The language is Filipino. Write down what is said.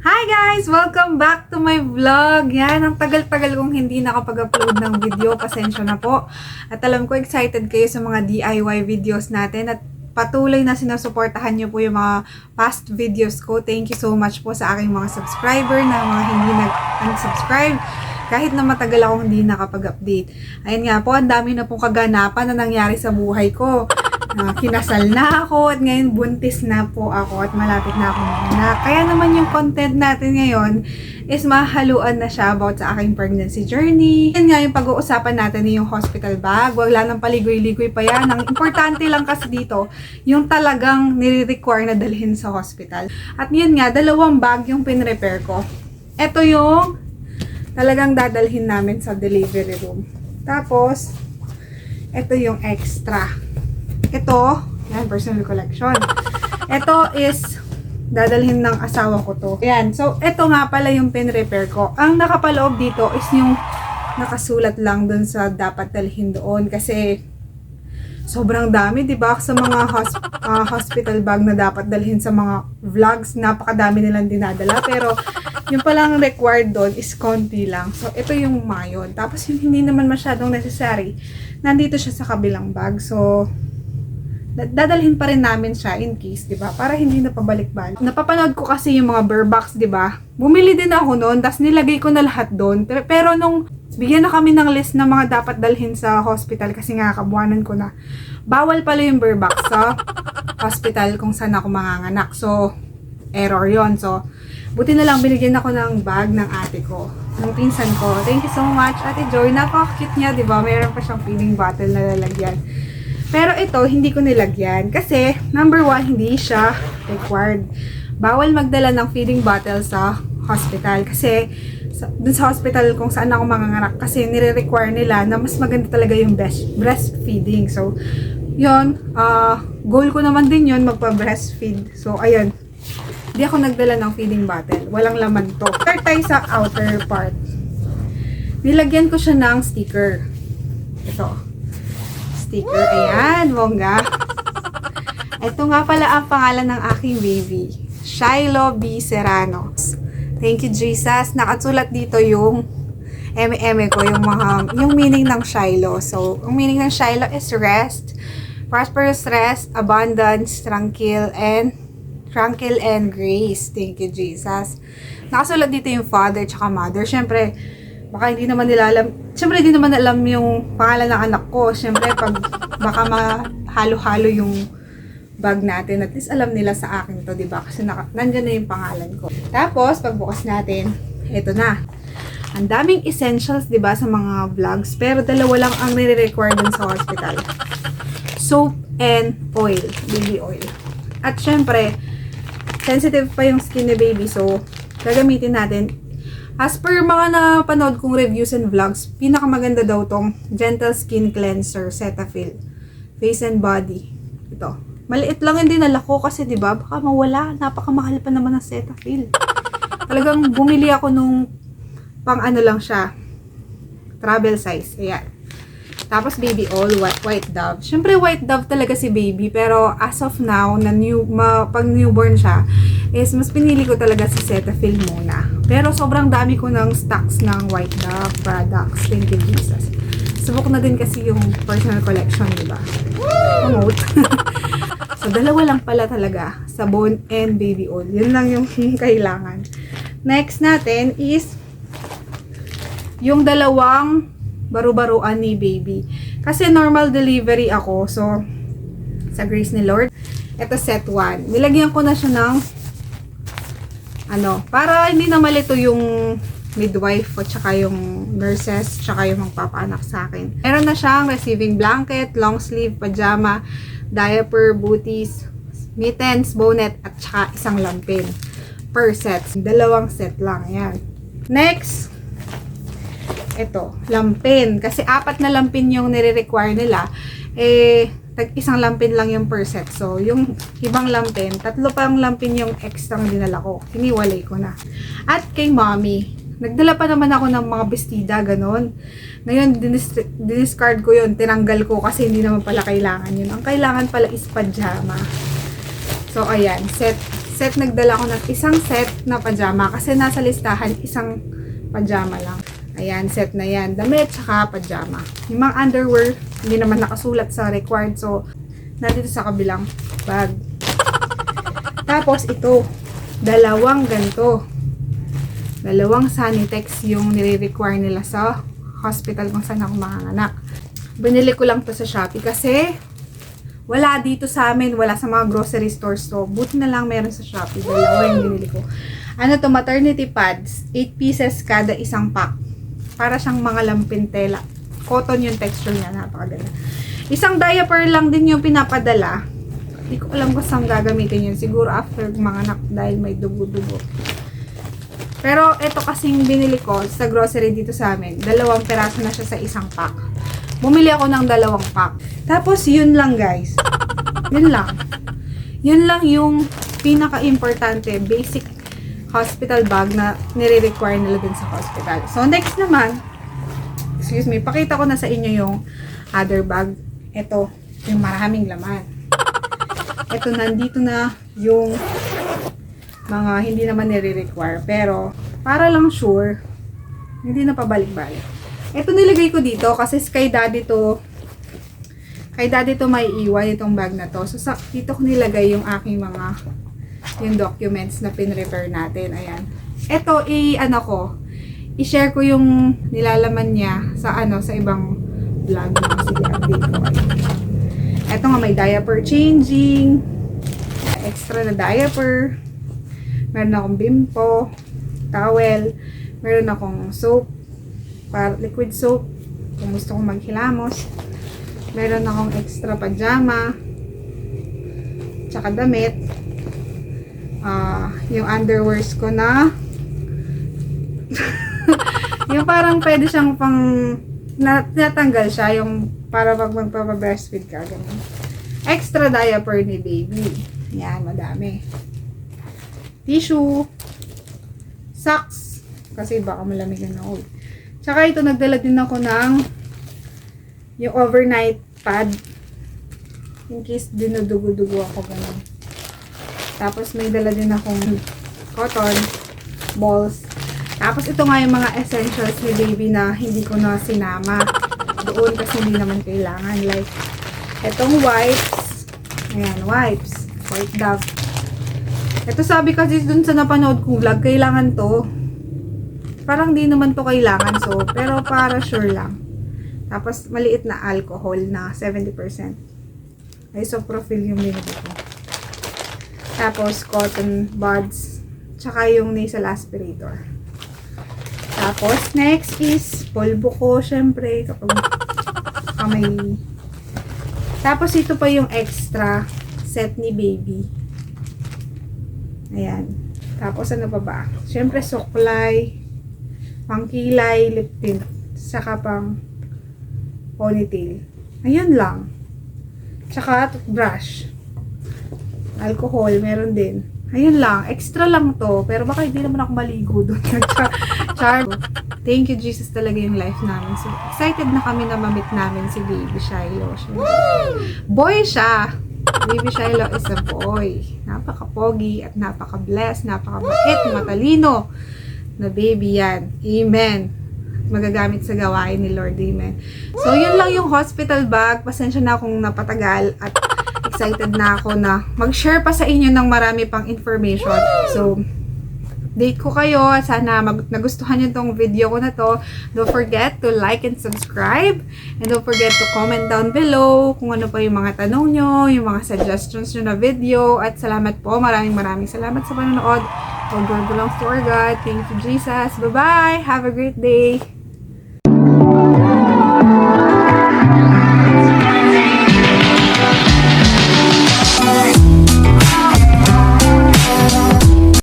Hi guys! Welcome back to my vlog. Yan, ang tagal-tagal kong hindi nakapag-upload ng video. Pasensya na po. At alam ko excited kayo sa mga DIY videos natin at patuloy na sinusuportahan niyo po yung mga past videos ko. Thank you so much po sa aking mga subscriber na mga hindi nag-unsubscribe kahit na matagal akong hindi nakapag-update. Ayun nga po, ang dami na pong kaganapan na nangyari sa buhay ko. Ah, kinasal na ako at ngayon buntis na po ako at malapit na akong anak. Kaya naman yung content natin ngayon is mahaluan na siya about sa aking pregnancy journey. Yan nga yung pag-uusapan natin yung hospital bag. Wala nang paligoy-ligoy pa yan. Ang importante lang kasi dito, yung talagang nire-require na dalhin sa hospital. At yun nga, dalawang bag yung pinrepair ko. Ito yung talagang dadalhin namin sa delivery room. Tapos, ito yung extra. Ito, yan, personal collection. Ito is, dadalhin ng asawa ko to. Yan, so, ito nga pala yung pin-repair ko. Ang nakapaloob dito is yung nakasulat lang dun sa dapat dalhin doon. Kasi, sobrang dami, di ba? Sa mga hos- ah, hospital bag na dapat dalhin sa mga vlogs, napakadami nilang dinadala. Pero, yung palang required doon is konti lang. So, ito yung mga yun. Tapos, yung hindi naman masyadong necessary, nandito siya sa kabilang bag. So, dadalhin pa rin namin siya in case, 'di ba? Para hindi na pabalik-balik. Napapanood ko kasi yung mga Burbox, 'di ba? Bumili din ako noon, tapos nilagay ko na lahat doon. Pero, nung bigyan na kami ng list ng mga dapat dalhin sa hospital kasi nga kabuanan ko na. Bawal pala yung Burbox sa hospital kung saan ako manganganak. So, error yon So, buti na lang binigyan ako ng bag ng ate ko, ng pinsan ko. Thank you so much, Ate Joy. Napaka-cute niya, 'di ba? Meron pa siyang feeding bottle na lalagyan. Pero ito, hindi ko nilagyan. Kasi, number one, hindi siya required. Bawal magdala ng feeding bottle sa hospital. Kasi, sa, dun sa hospital kung saan ako manganganak. Kasi, nire-require nila na mas maganda talaga yung best, breastfeeding. So, yon ah goal ko naman din yon magpa-breastfeed. So, ayun. Hindi ako nagdala ng feeding bottle. Walang laman to. Start tayo sa outer part. Nilagyan ko siya ng sticker. Ito sticker. Ayan, bongga. Ito nga pala ang pangalan ng aking baby. Shiloh B. Serrano. Thank you, Jesus. Nakasulat dito yung eme ko, yung mga, yung meaning ng Shiloh. So, ang meaning ng Shiloh is rest, prosperous rest, abundance, tranquil, and tranquil and grace. Thank you, Jesus. Nakasulat dito yung father tsaka mother. Siyempre, baka hindi naman nila alam, syempre hindi naman alam yung pangalan ng anak ko. Syempre, pag baka mahalo-halo yung bag natin, at least alam nila sa akin to, di ba? Kasi naka, nandyan na yung pangalan ko. Tapos, pagbukas natin, ito na. Ang daming essentials, di ba, sa mga vlogs, pero dalawa lang ang nire-require dun sa hospital. Soap and oil, baby oil. At syempre, sensitive pa yung skin ni baby, so gagamitin natin As per mga napanood kong reviews and vlogs, pinakamaganda daw tong Gentle Skin Cleanser Cetaphil. Face and body. Ito. Maliit lang yung dinala ko kasi 'di ba baka mawala. Napakamahal pa naman ng Cetaphil. Talagang bumili ako nung pang ano lang siya. Travel size. Ayan. Tapos baby oil, white, white dove. Siyempre white dove talaga si baby, pero as of now, na new, ma, pag newborn siya, is mas pinili ko talaga si Cetaphil muna. Pero sobrang dami ko ng stocks ng white dove products. Thank you, Jesus. Subok na din kasi yung personal collection, di ba? Promote. so, dalawa lang pala talaga. Sabon and baby oil. Yun lang yung kailangan. Next natin is yung dalawang baru-baruan ni baby. Kasi normal delivery ako. So, sa grace ni Lord. Ito set 1. Nilagyan ko na siya ng ano, para hindi na malito yung midwife at saka yung nurses tsaka yung magpapaanak sa akin. Meron na siyang receiving blanket, long sleeve, pajama, diaper, booties, mittens, bonnet, at saka isang lampin per set. Dalawang set lang. Ayan. Next, ito, lampin. Kasi apat na lampin yung nire-require nila. Eh, tag isang lampin lang yung per set. So, yung ibang lampin, tatlo pang lampin yung extra dinala ko. Hiniwalay ko na. At kay mommy, nagdala pa naman ako ng mga bestida, ganon. Ngayon, dinis- diniscard ko yun. Tinanggal ko kasi hindi naman pala kailangan yun. Ang kailangan pala is pajama. So, ayan. Set, set, nagdala ko ng isang set na pajama kasi nasa listahan isang pajama lang. Ayan, set na yan. Damit, tsaka pajama. Yung mga underwear, hindi naman nakasulat sa required. So, nandito sa kabilang bag. Tapos, ito. Dalawang ganito. Dalawang Sanitex yung nire-require nila sa hospital kung saan ako manganganak. Binili ko lang to sa Shopee kasi wala dito sa amin, wala sa mga grocery stores to. Buti na lang meron sa Shopee. Dalawa yung binili ko. Ano to, maternity pads. 8 pieces kada isang pack. Para siyang mga lampin tela. Cotton yung texture niya, napakaganda. Isang diaper lang din yung pinapadala. Hindi ko alam kung saan gagamitin yun. Siguro after mga anak dahil may dugo-dugo. Pero ito kasing binili ko sa grocery dito sa amin. Dalawang peraso na siya sa isang pack. Bumili ako ng dalawang pack. Tapos yun lang guys. Yun lang. Yun lang yung pinaka-importante, basic hospital bag na nire-require nila dun sa hospital. So next naman, excuse me, pakita ko na sa inyo yung other bag. Ito, yung maraming laman. Ito, nandito na yung mga hindi naman nire-require. Pero, para lang sure, hindi na pabalik-balik. Ito nilagay ko dito kasi kay daddy to, kay daddy to may iwan itong bag na to. So, sa, dito ko nilagay yung aking mga, yung documents na pin-repair natin. Ayan. Ito, i, ano ko, i-share ko yung nilalaman niya sa ano, sa ibang vlog. Sige, update ko. Ito nga, may diaper changing, extra na diaper, meron akong bimpo, towel, meron akong soap, para liquid soap, kung gusto kong maghilamos. Meron akong extra pajama, tsaka damit. Ah, yung underwears ko na yung parang pwede siyang pang na, natanggal siya yung para pag magpapa-breastfeed ka ganun. Extra diaper ni baby. Yan, madami tissue, socks, kasi baka malamig na ako. Tsaka ito, nagdala din ako ng yung overnight pad. In case dinudugo-dugo ako ganun. Tapos may dala din akong cotton, balls. Tapos ito nga yung mga essentials ni baby na hindi ko na sinama. Doon kasi hindi naman kailangan. Like, itong wipes. Ayan, wipes. White dove. Ito sabi kasi dun sa napanood kong vlog, kailangan to. Parang di naman to kailangan, so, pero para sure lang. Tapos, maliit na alcohol na 70%. Isopropyl yung binili ko. Tapos, cotton buds. Tsaka yung nasal aspirator. Tapos, next is polvo ko, syempre, kamay. Tapos, ito pa yung extra set ni baby. Ayan. Tapos ano pa ba? Siyempre suklay, pangkilay, lip tint, saka pang ponytail. Ayun lang. Tsaka brush. Alcohol, meron din. Ayun lang. Extra lang to. Pero baka hindi naman ako maligo doon. Char. Thank you, Jesus, talaga yung life namin. So, excited na kami na mamit namin si Baby Shiloh. Boy siya! Baby Shiloh is a boy. Napaka-pogi at napaka-blessed, napaka-bait, matalino na baby yan. Amen. Magagamit sa gawain ni Lord. Amen. So, yun lang yung hospital bag. Pasensya na kung napatagal at excited na ako na mag-share pa sa inyo ng marami pang information. So, date ko kayo. Sana mag nagustuhan nyo tong video ko na to. Don't forget to like and subscribe. And don't forget to comment down below kung ano pa yung mga tanong nyo, yung mga suggestions nyo na video. At salamat po. Maraming maraming salamat sa panonood. All glory belongs to our God. Thank you, Jesus. Bye-bye. Have a great day.